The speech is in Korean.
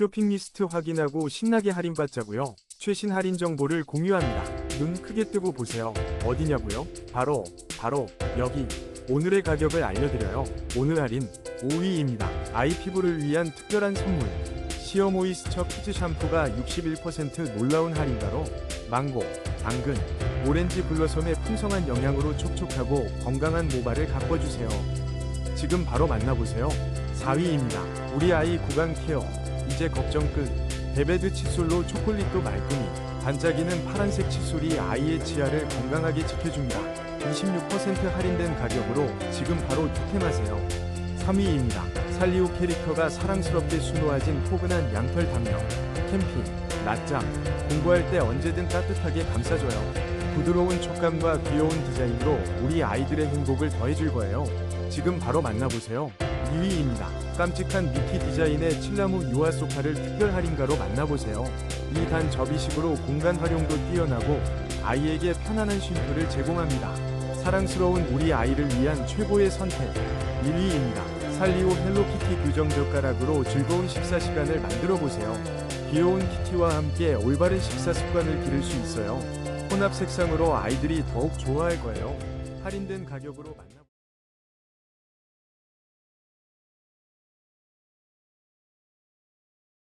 쇼핑 리스트 확인하고 신나게 할인받자고요. 최신 할인 정보를 공유합니다. 눈 크게 뜨고 보세요. 어디냐고요? 바로 바로 여기. 오늘의 가격을 알려드려요. 오늘 할인 5위입니다. 아이 피부를 위한 특별한 선물. 시어 모이스처 키즈 샴푸가 61% 놀라운 할인가로 망고, 당근, 오렌지 블러썸의 풍성한 영양으로 촉촉하고 건강한 모발을 가꿔주세요. 지금 바로 만나보세요. 4위입니다. 우리 아이 구강 케어. 이제 걱정 끝. 베베드 칫솔로 초콜릿도 말끔히. 반짝이는 파란색 칫솔이 아이의 치아를 건강하게 지켜줍니다. 26% 할인된 가격으로 지금 바로 득템하세요. 3위입니다. 살리오 캐릭터가 사랑스럽게 수놓아진 포근한 양털 담요. 캠핑, 낮잠, 공부할 때 언제든 따뜻하게 감싸줘요. 부드러운 촉감과 귀여운 디자인으로 우리 아이들의 행복을 더해줄 거예요. 지금 바로 만나보세요. 2위입니다. 깜찍한 미키 디자인의 칠나무 유화 소파를 특별 할인가로 만나보세요. 2단 접이식으로 공간 활용도 뛰어나고 아이에게 편안한 쉼표를 제공합니다. 사랑스러운 우리 아이를 위한 최고의 선택 1위입니다. 살리오 헬로키티 규정 젓가락으로 즐거운 식사 시간을 만들어 보세요. 귀여운 키티와 함께 올바른 식사 습관을 기를 수 있어요. 혼합 색상으로 아이들이 더욱 좋아할 거예요. 할인된 가격으로 만나